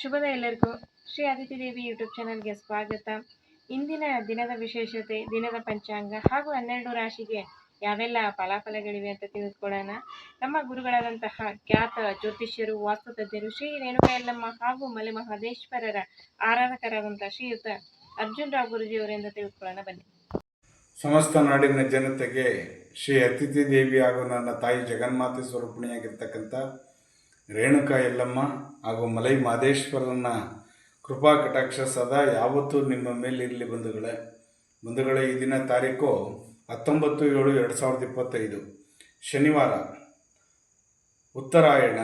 ಶುಭದ ಎಲ್ಲರಿಗೂ ಶ್ರೀ ಅದಿತಿ ದೇವಿ ಯೂಟ್ಯೂಬ್ ಚಾನಲ್ಗೆ ಸ್ವಾಗತ. ಇಂದಿನ ದಿನದ ವಿಶೇಷತೆ, ದಿನದ ಪಂಚಾಂಗ ಹಾಗೂ ಹನ್ನೆರಡು ರಾಶಿಗೆ ಯಾವೆಲ್ಲ ಫಲಾಫಲಗಳಿವೆ ಅಂತ ತಿಳಿದುಕೊಳ್ಳೋಣ. ನಮ್ಮ ಗುರುಗಳಾದಂತಹ ಖ್ಯಾತ ಜ್ಯೋತಿಷ್ಯರು, ವಾಸ್ತುತಜ್ಞರು ಶ್ರೀ ರೇಣುಕಾಯಲ್ಲಮ್ಮ ಹಾಗೂ ಮಲೆ ಮಹದೇಶ್ವರರ ಆರಾಧಕರಾದಂತಹ ಶ್ರೀಯುತ ಅರ್ಜುನ್ ರಾವ್ ಗುರುಜಿಯವರಿಂದ ತಿಳಿದುಕೊಳ್ಳೋಣ. ಬನ್ನಿ. ಸಮಸ್ತ ನಾಡಿನ ಜನತೆಗೆ ಶ್ರೀ ಅತಿಥಿ ದೇವಿ ಹಾಗೂ ನನ್ನ ತಾಯಿ ಜಗನ್ಮಾತೆ ಸ್ವರೂಪಿಣಿಯಾಗಿರ್ತಕ್ಕಂಥ ರೇಣುಕಾ ಯಲ್ಲಮ್ಮ ಹಾಗೂ ಮಲೈ ಮಾದೇಶ್ವರನ ಕೃಪಾ ಕಟಾಕ್ಷ ಸದಾ ಯಾವತ್ತೂ ನಿಮ್ಮ ಮೇಲಿರಲಿ ಬಂಧುಗಳೇ. ಬಂಧುಗಳೇ, ಈ ದಿನ ತಾರೀಕು ಹತ್ತೊಂಬತ್ತು ಏಳು ಎರಡು ಸಾವಿರದ ಇಪ್ಪತ್ತೈದು. ಶನಿವಾರ ಉತ್ತರಾಯಣ,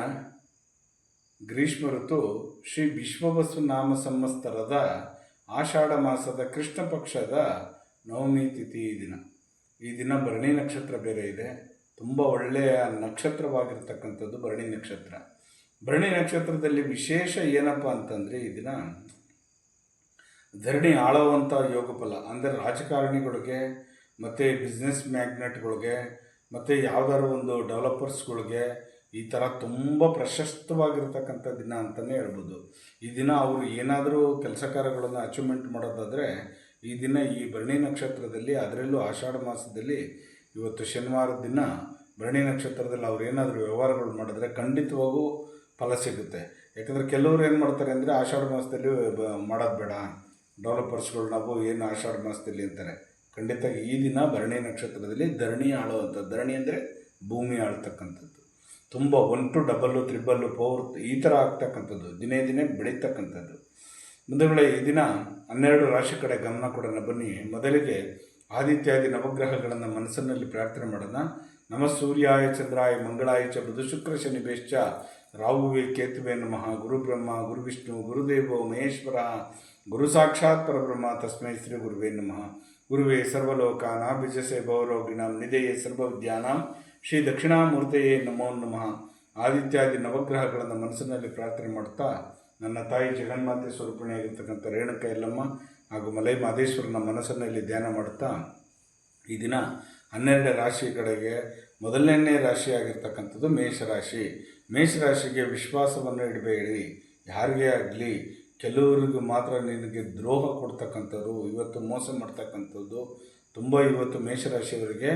ಗ್ರೀಷ್ಮ ಋತು, ಶ್ರೀ ವಿಶ್ವವಸು ನಾಮ ಸಂವತ್ಸರದ ಆಷಾಢ ಮಾಸದ ಕೃಷ್ಣ ಪಕ್ಷದ ನವಮಿ ತಿಥಿ ಈ ದಿನ. ಈ ದಿನ ಭರಣಿ ನಕ್ಷತ್ರ ಬೇರೆ ಇದೆ. ತುಂಬ ಒಳ್ಳೆಯ ನಕ್ಷತ್ರವಾಗಿರ್ತಕ್ಕಂಥದ್ದು ಭರಣಿ ನಕ್ಷತ್ರ. ಭರಣಿ ನಕ್ಷತ್ರದಲ್ಲಿ ವಿಶೇಷ ಏನಪ್ಪ ಅಂತಂದರೆ ಈ ದಿನ ಧರಣಿ ಆಳುವಂಥ ಯೋಗಫಲ, ಅಂದರೆ ರಾಜಕಾರಣಿಗಳಿಗೆ, ಮತ್ತು ಬಿಸ್ನೆಸ್ ಮ್ಯಾಗ್ನೆಟ್ಗಳಿಗೆ ಮತ್ತು ಯಾವುದಾದ್ರು ಒಂದು ಡೆವಲಪರ್ಸ್ಗಳಿಗೆ ಈ ಥರ ತುಂಬ ಪ್ರಶಸ್ತವಾಗಿರ್ತಕ್ಕಂಥ ದಿನ ಅಂತಲೇ ಹೇಳ್ಬೋದು. ಈ ದಿನ ಅವರು ಏನಾದರೂ ಕೆಲಸ ಕಾರ್ಯಗಳನ್ನು ಅಚೀವ್ಮೆಂಟ್ ಮಾಡೋದಾದರೆ ಈ ದಿನ ಈ ಭರಣಿ ನಕ್ಷತ್ರದಲ್ಲಿ, ಅದರಲ್ಲೂ ಆಷಾಢ ಮಾಸದಲ್ಲಿ ಇವತ್ತು ಶನಿವಾರದ ದಿನ ಭರಣಿ ನಕ್ಷತ್ರದಲ್ಲಿ ಅವ್ರು ಏನಾದರೂ ವ್ಯವಹಾರಗಳು ಮಾಡಿದ್ರೆ ಖಂಡಿತವಾಗೂ ಫಲ ಸಿಗುತ್ತೆ. ಯಾಕಂದರೆ ಕೆಲವರು ಏನು ಮಾಡ್ತಾರೆ ಅಂದರೆ ಆಷಾಢ ಮಾಸದಲ್ಲಿ ಮಾಡೋದು ಬೇಡ. ಡೆವಲಪರ್ಸ್ಗಳು ನಾವು ಏನು ಆಷಾಢ ಮಾಸದಲ್ಲಿ ಅಂತಾರೆ? ಖಂಡಿತ ಈ ದಿನ ಭರಣಿ ನಕ್ಷತ್ರದಲ್ಲಿ ಧರಣಿ ಆಳುವಂಥ ಧರಣಿ ಅಂದರೆ ಭೂಮಿ ಆಳ್ತಕ್ಕಂಥದ್ದು. ತುಂಬ one two double triple four ಈ ಥರ ಆಗ್ತಕ್ಕಂಥದ್ದು. ದಿನೇ ದಿನೇ ಬೆಳೀತಕ್ಕಂಥದ್ದು. ಮುಂದೆಗಳೇ ಈ ದಿನ ಹನ್ನೆರಡು ರಾಶಿ ಕಡೆ ಗಮನ ಕೊಡೋಣ ಬನ್ನಿ. ಮೊದಲಿಗೆ ಆದಿತ್ಯಾದಿ ನವಗ್ರಹಗಳನ್ನು ಮನಸ್ಸಿನಲ್ಲಿ ಪ್ರಾರ್ಥನೆ ಮಾಡೋಣ. ನಮ ಸೂರ್ಯಾಯ, ಚಂದ್ರಾಯ, ಮಂಗಳಾಯ ಚ ಬುಧ ಶುಕ್ರ, ಶನಿ, ಬೇಶ್ಚ. ರಾಹುವೇ ಕೇತುವೆ ನಮಃ, ಗುರುಬ್ರಹ್ಮ ಗುರು ವಿಷ್ಣು ಗುರುದೇವೋ ಮಹೇಶ್ವರ, ಗುರು ಸಾಕ್ಷಾತ್ ಪರಬ್ರಹ್ಮ, ತಸ್ಮೈ ಶ್ರೀ ಗುರುವೇ ನಮಃ. ಗುರುವೇ ಸರ್ವಲೋಕಾನಾಭಿಜಸೆ ಭವರೋಗಿಣಾಂ, ನಿಧೆಯೇ ಸರ್ವವಿದ್ಯಾನಾಂ, ಶ್ರೀ ದಕ್ಷಿಣಾಮೂರ್ತೆಯೇ ನಮೋ ನಮಃ. ಆದಿತ್ಯಾದಿ ನವಗ್ರಹಗಳನ್ನು ಮನಸ್ಸಿನಲ್ಲಿ ಪ್ರಾರ್ಥನೆ ಮಾಡ್ತಾ ನನ್ನ ತಾಯಿ ಜಗನ್ಮಾತೆ ಸ್ವರೂಪಣೆಯಾಗಿರ್ತಕ್ಕಂಥ ರೇಣುಕ ಎಲ್ಲಮ್ಮ ಹಾಗೂ ಮಲೈ ಮಾದೇಶ್ವರನ ಮನಸ್ಸಿನಲ್ಲಿ ಧ್ಯಾನ ಮಾಡುತ್ತಾ ಈ ದಿನ ಹನ್ನೆರಡು ರಾಶಿ ಕಡೆಗೆ ಮೊದಲನೇ ರಾಶಿಯಾಗಿರ್ತಕ್ಕಂಥದ್ದು ಮೇಷರಾಶಿ. ಮೇಷರಾಶಿಗೆ ವಿಶ್ವಾಸವನ್ನು ಇಡಬೇಡಿ. ಯಾರಿಗೇ ಆಗಲಿ, ಕೆಲವರಿಗೆ ಮಾತ್ರ ನಿನಗೆ ದ್ರೋಹ ಕೊಡ್ತಕ್ಕಂಥದ್ದು, ಇವತ್ತು ಮೋಸ ಮಾಡ್ತಕ್ಕಂಥದ್ದು ತುಂಬ ಇವತ್ತು ಮೇಷರಾಶಿಯವರಿಗೆ.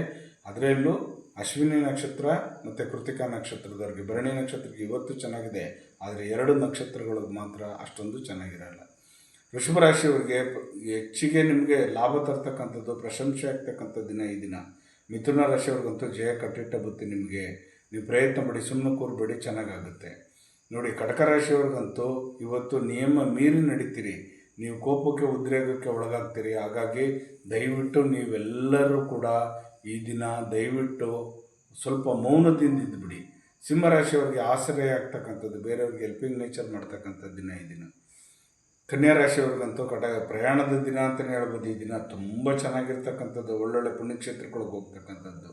ಅದರಲ್ಲೂ ಅಶ್ವಿನಿ ನಕ್ಷತ್ರ ಮತ್ತು ಕೃತಿಕಾ ನಕ್ಷತ್ರದವ್ರಿಗೆ, ಭರಣಿ ನಕ್ಷತ್ರಕ್ಕೆ ಇವತ್ತು ಚೆನ್ನಾಗಿದೆ, ಆದರೆ ಎರಡು ನಕ್ಷತ್ರಗಳಿಗೆ ಮಾತ್ರ ಅಷ್ಟೊಂದು ಚೆನ್ನಾಗಿರಲ್ಲ. ರಾಶಿಯವರಿಗೆ ಹೆಚ್ಚಿಗೆ ನಿಮಗೆ ಲಾಭ ತರ್ತಕ್ಕಂಥದ್ದು, ಪ್ರಶಂಸೆ ಆಗ್ತಕ್ಕಂಥ ದಿನ ಈ ದಿನ. ಮಿಥುನ ರಾಶಿಯವ್ರಿಗಂತೂ ಜಯ ಕಟ್ಟಿಟ್ಟ ಬುತ್ತಿ ನಿಮಗೆ. ನೀವು ಪ್ರಯತ್ನ ಮಾಡಿ ಸುಮ್ಮನೆ ಕೂರ್ಬೇಡಿ, ಚೆನ್ನಾಗಾಗುತ್ತೆ. ನೋಡಿ ಕಟಕ ರಾಶಿಯವ್ರಿಗಂತೂ ಇವತ್ತು ನಿಯಮ ಮೀರಿ ನಡೀತೀರಿ. ನೀವು ಕೋಪಕ್ಕೆ ಉದ್ರೇಕಕ್ಕೆ ಒಳಗಾಗ್ತೀರಿ. ಹಾಗಾಗಿ ದಯವಿಟ್ಟು ನೀವೆಲ್ಲರೂ ಕೂಡ ಈ ದಿನ ದಯವಿಟ್ಟು ಸ್ವಲ್ಪ ಮೌನದಿಂದ ಇದ್ದುಬಿಡಿ ಸಿಂಹರಾಶಿಯವ್ರಿಗೆ ಆಶ್ರಯ ಆಗ್ತಕ್ಕಂಥದ್ದು, ಬೇರೆಯವ್ರಿಗೆ ಹೆಲ್ಪಿಂಗ್ ನೇಚರ್ ಮಾಡ್ತಕ್ಕಂಥ ದಿನ ಈ ದಿನ. ಕನ್ಯಾ ರಾಶಿಯವ್ರಿಗಂತೂ ಕಟ ಪ್ರಯಾಣದ ದಿನ ಅಂತಲೇ ಹೇಳ್ಬೋದು. ಈ ದಿನ ತುಂಬ ಚೆನ್ನಾಗಿರ್ತಕ್ಕಂಥದ್ದು, ಒಳ್ಳೊಳ್ಳೆ ಪುಣ್ಯಕ್ಷೇತ್ರಗಳಿಗೆ ಹೋಗ್ತಕ್ಕಂಥದ್ದು.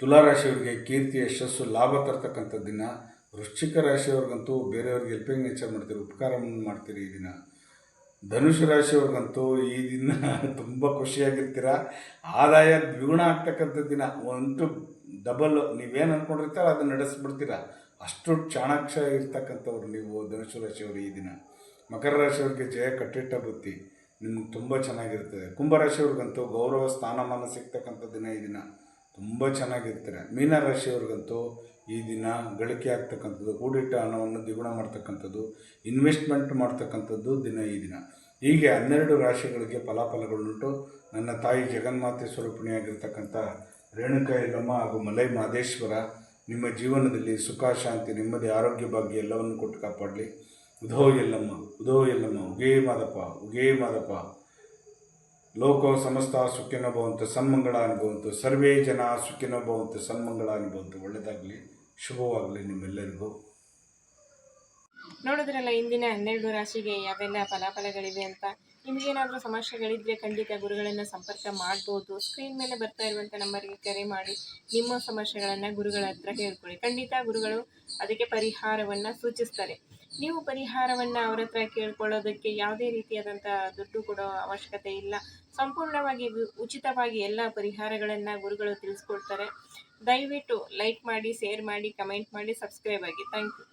ತುಲಾರಾಶಿಯವರಿಗೆ ಕೀರ್ತಿ, ಯಶಸ್ಸು, ಲಾಭ ತರ್ತಕ್ಕಂಥ ದಿನ. ವೃಶ್ಚಿಕ ರಾಶಿಯವ್ರಿಗಂತೂ ಬೇರೆಯವ್ರಿಗೆ ಹೆಲ್ಪಿಂಗ್ ನೇಚರ್ ಮಾಡ್ತೀರಿ, ಉಪಕಾರವನ್ನು ಮಾಡ್ತೀರಿ ಈ ದಿನ. ಧನುಷ್ ರಾಶಿಯವ್ರಿಗಂತೂ ಈ ದಿನ ತುಂಬ ಖುಷಿಯಾಗಿರ್ತೀರ? ಆದಾಯ ದ್ವಿಗುಣ ಆಗ್ತಕ್ಕಂಥ ದಿನ. ಒಂದು ಡಬಲ್ ನೀವೇನು ಅಂದ್ಕೊಂಡಿರ್ತೀರ ಅದನ್ನ ನಡೆಸ್ಬಿಡ್ತೀರ? ಅಷ್ಟು ಚಾಣಾಕ್ಷ ಇರ್ತಕ್ಕಂಥವ್ರು ನೀವು ಧನುಷು ರಾಶಿಯವರು ಈ ದಿನ. ಮಕರ ರಾಶಿಯವ್ರಿಗೆ ಜಯ ಕಟ್ಟಿಟ್ಟ ಬುತ್ತಿ. ನಿಮ್ಗೆ ತುಂಬ ಚೆನ್ನಾಗಿರ್ತದೆ. ಕುಂಭರಾಶಿಯವ್ರಿಗಂತೂ ಗೌರವ, ಸ್ಥಾನಮಾನ ಸಿಗ್ತಕ್ಕಂಥ ದಿನ ಈ ದಿನ. ತುಂಬ ಚೆನ್ನಾಗಿರ್ತಾರೆ. ಮೀನರಾಶಿಯವ್ರಿಗಂತೂ ಈ ದಿನ ಗಳಿಕೆ ಆಗ್ತಕ್ಕಂಥದ್ದು ಕೂಡಿಟ್ಟ ಹಣವನ್ನು ದ್ವಿಗುಣ ಮಾಡ್ತಕ್ಕಂಥದ್ದು, ಇನ್ವೆಸ್ಟ್ಮೆಂಟ್ ಮಾಡ್ತಕ್ಕಂಥದ್ದು ದಿನ ಈ ದಿನ. ಹೀಗೆ ಹನ್ನೆರಡು ರಾಶಿಗಳಿಗೆ ಫಲಾಫಲಗಳುಂಟು. ನನ್ನ ತಾಯಿ ಜಗನ್ಮಾತೆ ಸ್ವರೂಪಿಣಿಯಾಗಿರ್ತಕ್ಕಂಥ ರೇಣುಕಾ ಯಲ್ಲಮ್ಮ ಹಾಗೂ ಮಲೈ ಮಾದೇಶ್ವರ ನಿಮ್ಮ ಜೀವನದಲ್ಲಿ ಸುಖ, ಶಾಂತಿ, ನೆಮ್ಮದಿ, ಆರೋಗ್ಯ ಭಾಗ್ಯ ಎಲ್ಲವನ್ನು ಕೊಟ್ಟು ಕಾಪಾಡಲಿ. ಉದೋ ಎಲ್ಲಮ್ಮ ಉದೋ ಎಲ್ಲಮ್ಮ ಉಗೇ ಮಾದಪ್ಪ ಉಗೇ ಮಾದಪ್ಪ. ಲೋಕೋ ಸಮಸ್ತ ಸುಖಿನೋ ಭವಂತು ಸನ್ಮಂಗಳ ಅನುಭವಂತು ಸರ್ವೇ ಜನ ಸುಖಿನೋ ಭವಂತು ಸನ್ಮಂಗಳ ಅನುಭವಂತು ಒಳ್ಳೆಯದಾಗಲಿ ಶುಭವಾಗಲಿ ನಿಮ್ಮೆಲ್ಲರಿಗೂ. ನೋಡಿದ್ರಲ್ಲ, ಇಂದಿನ ಹನ್ನೆರಡು ರಾಶಿಗೆ ಯಾವೆಲ್ಲ ಫಲಾಫಲಗಳಿವೆ ಅಂತ? ನಿಮಗೇನಾದರೂ ಸಮಸ್ಯೆಗಳಿದ್ರೆ ಖಂಡಿತ ಗುರುಗಳನ್ನು ಸಂಪರ್ಕ ಮಾಡ್ಬೋದು. ಸ್ಕ್ರೀನ್ ಮೇಲೆ ಬರ್ತಾ ಇರುವಂಥ ನಂಬರ್ಗೆ ಕರೆ ಮಾಡಿ, ನಿಮ್ಮ ಸಮಸ್ಯೆಗಳನ್ನು ಗುರುಗಳ ಹತ್ರ ಹೇಳ್ಕೊಳ್ಳಿ. ಖಂಡಿತ ಗುರುಗಳು ಅದಕ್ಕೆ ಪರಿಹಾರವನ್ನು ಸೂಚಿಸ್ತಾರೆ. ನೀವು ಪರಿಹಾರವನ್ನು ಅವ್ರ ಹತ್ರ ಕೇಳ್ಕೊಳ್ಳೋದಕ್ಕೆ ಯಾವುದೇ ರೀತಿಯಾದಂಥ ದುಡ್ಡು ಕೊಡೋ ಅವಶ್ಯಕತೆ ಇಲ್ಲ. ಸಂಪೂರ್ಣವಾಗಿ ಉಚಿತವಾಗಿ ಎಲ್ಲ ಪರಿಹಾರಗಳನ್ನು ಗುರುಗಳು ತಿಳಿಸ್ಕೊಡ್ತಾರೆ. ದಯವಿಟ್ಟು ಲೈಕ್ ಮಾಡಿ ಶೇರ್ ಮಾಡಿ ಕಮೆಂಟ್ ಮಾಡಿ ಸಬ್ಸ್ಕ್ರೈಬ್ ಆಗಿ. Thank you